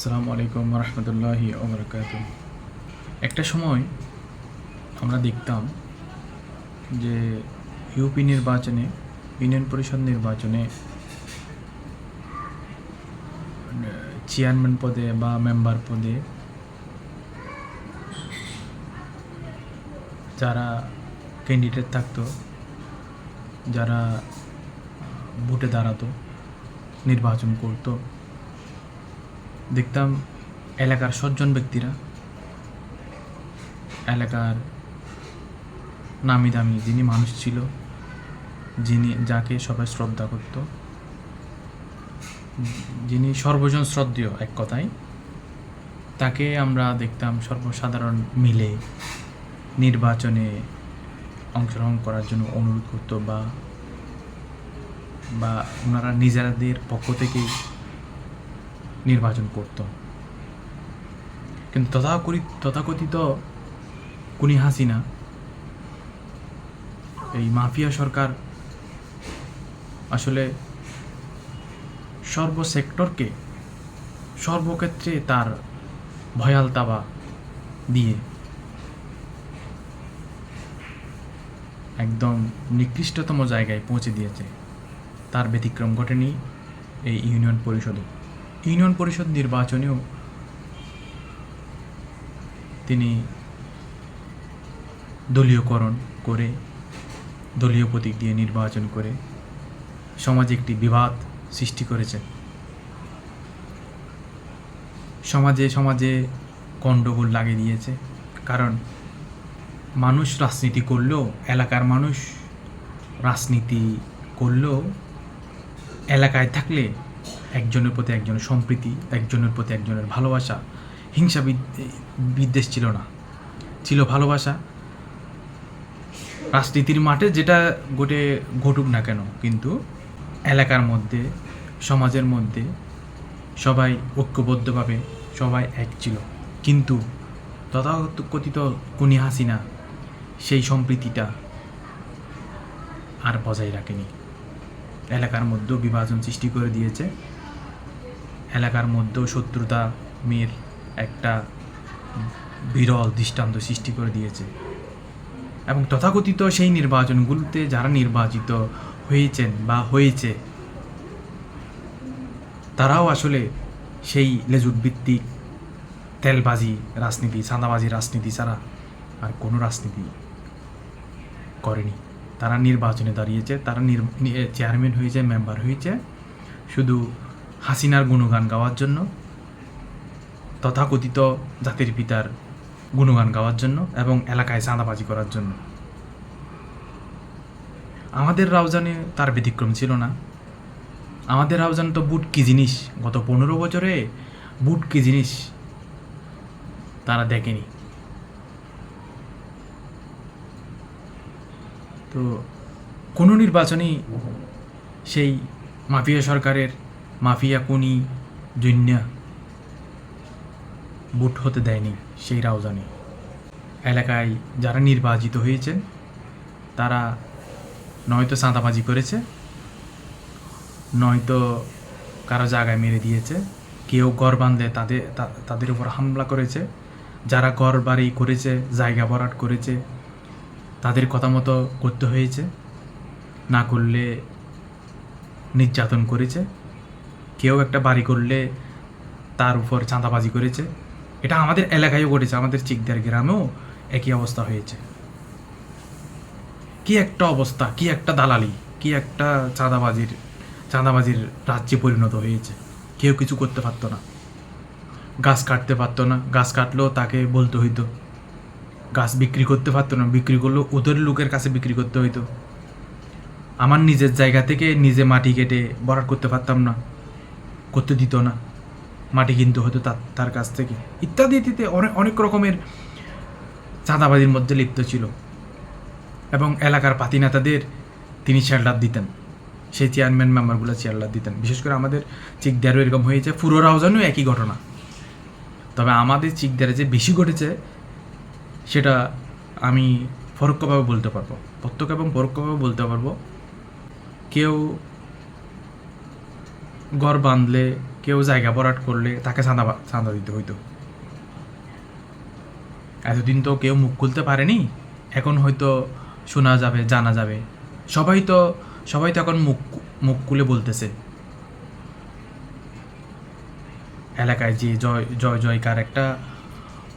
আসসালামু আলাইকুম রহমতুল্লাহি ওবরাকাত। একটা সময় আমরা দেখতাম যে ইউপি নির্বাচনে, ইউনিয়ন পরিষদ নির্বাচনে, চেয়ারম্যান পদে বা মেম্বার পদে যারা ক্যান্ডিডেট থাকতো, যারা ভোটে দাঁড়াতো, নির্বাচন করতো দেখতাম এলাকার সজ্জন ব্যক্তিরা, এলাকার নামি দামি যিনি মানুষ ছিল, যিনি, যাকে সবাই শ্রদ্ধা করত, যিনি সর্বজন শ্রদ্ধেয় এক কথায়, তাকে আমরা দেখতাম সর্বসাধারণ মিলে নির্বাচনে অংশগ্রহণ করার জন্য অনুরোধ করতো বা বা ওনারা নিজেদের পক্ষ থেকেই নির্বাচন করত। কিন্তু তথাকথিত তথাকথিত কুনি হাসিনা এই মাফিয়া সরকার আসলে সর্ব সেক্টরকে, সর্বক্ষেত্রে তার ভয়াল তাবা দিয়ে একদম নিকৃষ্টতম জায়গায় পৌঁছে দিয়েছে। তার ব্যতিক্রম ঘটেনি এই ইউনিয়ন পরিষদও ইউনিয়ন পরিষদ নির্বাচনেও তিনি দলীয়করণ করে, দলীয় প্রতীক দিয়ে নির্বাচন করে সমাজে একটি বিবাদ সৃষ্টি করেছেন। সমাজে সমাজে গণ্ডগোল লাগিয়ে দিয়েছে। কারণ মানুষ রাজনীতি করলেও, এলাকার মানুষ রাজনীতি করলেও, এলাকায় থাকলে একজনের প্রতি একজনের সম্প্রীতি, একজনের প্রতি একজনের ভালোবাসা, হিংসা বিদ- বিদ্বেষ ছিল না। ছিল ভালোবাসা। রাজনীতির মাঠে যেটা গোটে ঘটুক না কেন, কিন্তু এলাকার মধ্যে, সমাজের মধ্যে সবাই ঐক্যবদ্ধভাবে সবাই এক ছিল। কিন্তু তথাকথিত কুনি হাসিনা সেই সম্প্রীতিটা আর বজায় রাখেনি। এলাকার মধ্যেও বিভাজন সৃষ্টি করে দিয়েছে। এলাকার মধ্যেও শত্রুতা মেয়ের একটা বিরল দৃষ্টান্ত সৃষ্টি করে দিয়েছে। এবং তথাকথিত সেই নির্বাচনগুলোতে যারা নির্বাচিত হয়েছেন বা হয়েছে, তারাও আসলে সেই লেজুট ভিত্তিক তেলবাজি রাজনীতি, চাঁদাবাজি রাজনীতি ছাড়া আর কোনো রাজনীতি করেনি। তারা নির্বাচনে দাঁড়িয়েছে, তারা চেয়ারম্যান হয়েছে মেম্বার হয়েছে। শুধু হাসিনার গুণগান গাওয়ার জন্য, তথাকথিত জাতির পিতার গুণগান গাওয়ার জন্য এবং এলাকায় চাঁদাবাজি করার জন্য। আমাদের রাউজানে তার ব্যতিক্রম ছিল না। আমাদের রাউজান তো বুট কি জিনিস? গত পনেরো বছরে বুট কি জিনিস তারা দেখেনি। তো কোনো নির্বাচনেই সেই মাফিয়া সরকারের মাফিয়া কুনি জন্যা বুট হতে দেয়নি সেই রাউজানে। এলাকায় যারা নির্বাচিত হয়েছেন তারা নয়তো চাঁদাবাজি করেছে, নয়তো কারও জায়গায় মেরে দিয়েছে, কেউ ঘর বাঁধলে তাদের তাদের উপর হামলা করেছে, যারা ঘর বাড়ি করেছে, জায়গা ভরাট করেছে, তাদের কথা মতো করতে হয়েছে, না করলে নির্যাতন করেছে। কেউ একটা বাড়ি করলে তার উপর চাঁদাবাজি করেছে। এটা আমাদের এলাকায়ও ঘটেছে, আমাদের চিকদার গ্রামেও একই অবস্থা হয়েছে। কি একটা অবস্থা, কি একটা দালালি, কি একটা চাঁদাবাজির চাঁদাবাজির রাজ্যে পরিণত হয়েছে। কেউ কিছু করতে পারতো না। গাছ কাটতে পারতো না, গাছ কাটলেও তাকে বলতে হইতো। গাছ বিক্রি করতে পারতো না, বিক্রি করলেও ওদের লোকের কাছে বিক্রি করতে হইতো। আমার নিজের জায়গা থেকে নিজে মাটি কেটে বরাট করতে পারতাম না। করতে দিত না। মাটি কিনতে হতো তার তার কাছ থেকে। ইত্যাদি ইত্যাদি অনেক অনেক রকমের চাঁদাবাজির মধ্যে লিপ্ত ছিল। এবং এলাকার পাতি নেতাদের তিনি শেল্টার দিতেন। সেই চেয়ারম্যান মেম্বারগুলো শেল্টার দিতেন। বিশেষ করে আমাদের চিকদারও এরকম হয়েছে। পুরো রাউজানেও একই ঘটনা। তবে আমাদের চিকদারে যে বেশি ঘটেছে, সেটা আমি পরোক্ষভাবে বলতে পারব। প্রত্যক্ষ এবং পরোক্ষভাবে বলতে পারব, কেউ ঘর বাঁধলে, কেউ জায়গা ভরাট করলে তাকে চাঁদা চাঁদা দিতে হইতো। এতদিন তো কেউ মুখ খুলতে পারেনি, এখন হয়তো শোনা যাবে, জানা যাবে। সবাই তো সবাই তো এখন মুখ মুখ খুলে বলতেছে। এলাকায় যে জয় জয় জয়কার একটা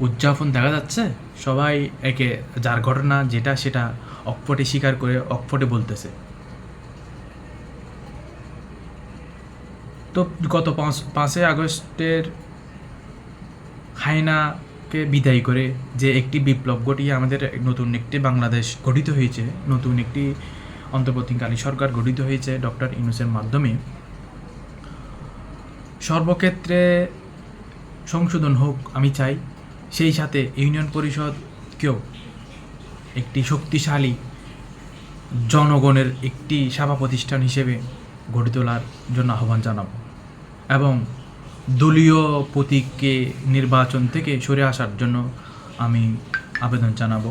উদযাপন দেখা যাচ্ছে, সবাই একে যার ঘটনা যেটা সেটা অকপটে স্বীকার করে অকপটে বলতেছে। তো গত পাঁচ, পাঁচই আগস্টের হাইনাকে বিদায় করে যে একটি বিপ্লব ঘটিয়ে আমাদের নতুন একটি বাংলাদেশ গঠিত হয়েছে, নতুন একটি অন্তর্বর্তীকালীন সরকার গঠিত হয়েছে ডক্টর ইউনুসের মাধ্যমে। সর্বক্ষেত্রে সংশোধন হোক, আমি চাই সেই সাথে ইউনিয়ন পরিষদকেও একটি শক্তিশালী জনগণের একটি সেবা প্রতিষ্ঠান হিসেবে গড়ে তোলার জন্য আহ্বান জানাব। এবং দলীয় প্রতীককে নির্বাচন থেকে সরে আসার জন্য আমি আবেদন জানাব।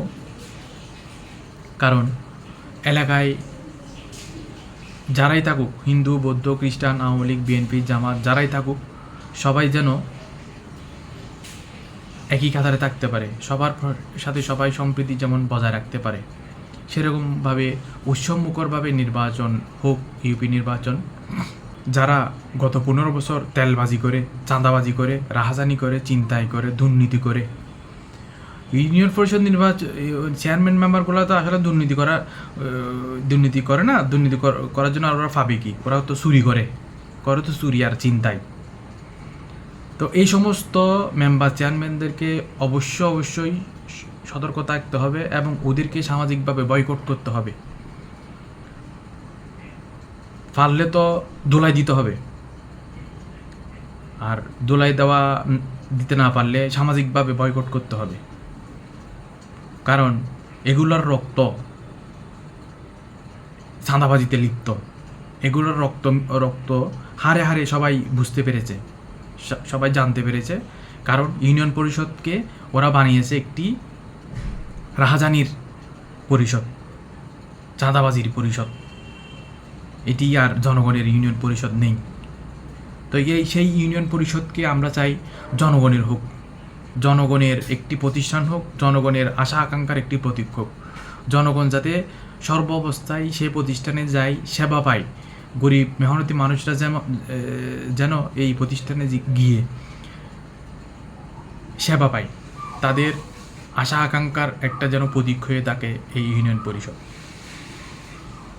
কারণ এলাকায় যারাই থাকুক, হিন্দু, বৌদ্ধ, খ্রিস্টান, আওয়ামী লীগ, বিএনপি, জামাত, যারাই থাকুক, সবাই যেন একই কাতারে থাকতে পারে, সবার সাথে সবাই সম্প্রীতি যেমন বজায় রাখতে পারে, সেরকমভাবে উৎসবমুখরভাবে নির্বাচন হোক, ইউপি নির্বাচন যারা গত পনেরো বছর তেলবাজি করে, চাঁদাবাজি করে, রাহাজানি করে, চিন্তাই করে, দুর্নীতি করে। ইউনিয়ন পরিষদ নির্বাচন চেয়ারম্যান মেম্বারগুলো তো আসলে দুর্নীতি করা দুর্নীতি করে না, দুর্নীতি করার জন্য ওরা পাবে কি? ওরা তো চুরি করে। করে তো চুরি আর চিন্তাই। তো এই সমস্ত মেম্বার চেয়ারম্যানদেরকে অবশ্য অবশ্যই সতর্ক থাকতে হবে এবং ওদেরকে সামাজিকভাবে বয়কট করতে হবে। পারলে তো দোলাই দিতে হবে। আর দোলাই দেওয়া দিতে না পারলে সামাজিকভাবে বয়কট করতে হবে। কারণ এগুলোর রক্ত চাঁদাবাজিতে লিপ্ত। এগুলোর রক্ত রক্ত হারে হারে সবাই বুঝতে পেরেছে সবাই জানতে পেরেছে। কারণ ইউনিয়ন পরিষদকে ওরা বানিয়েছে একটি রাহাজানির পরিষদ, চাঁদাবাজির পরিষদ। এটি আর জনগণের ইউনিয়ন পরিষদ নেই। তো এই সেই ইউনিয়ন পরিষদকে আমরা চাই জনগণের হোক। জনগণের একটি প্রতিষ্ঠান হোক, জনগণের আশা আকাঙ্ক্ষার একটি প্রতীক হোক। জনগণ যাতে সর্ব অবস্থায় সেই প্রতিষ্ঠানে যায়, সেবা পায়। গরিব, মেহনতি মানুষরা যেন যেন এই প্রতিষ্ঠানে গিয়ে সেবা পায়। তাদের আশা আকাঙ্ক্ষার একটা যেন প্রতীক হয়ে থাকে এই ইউনিয়ন পরিষদ।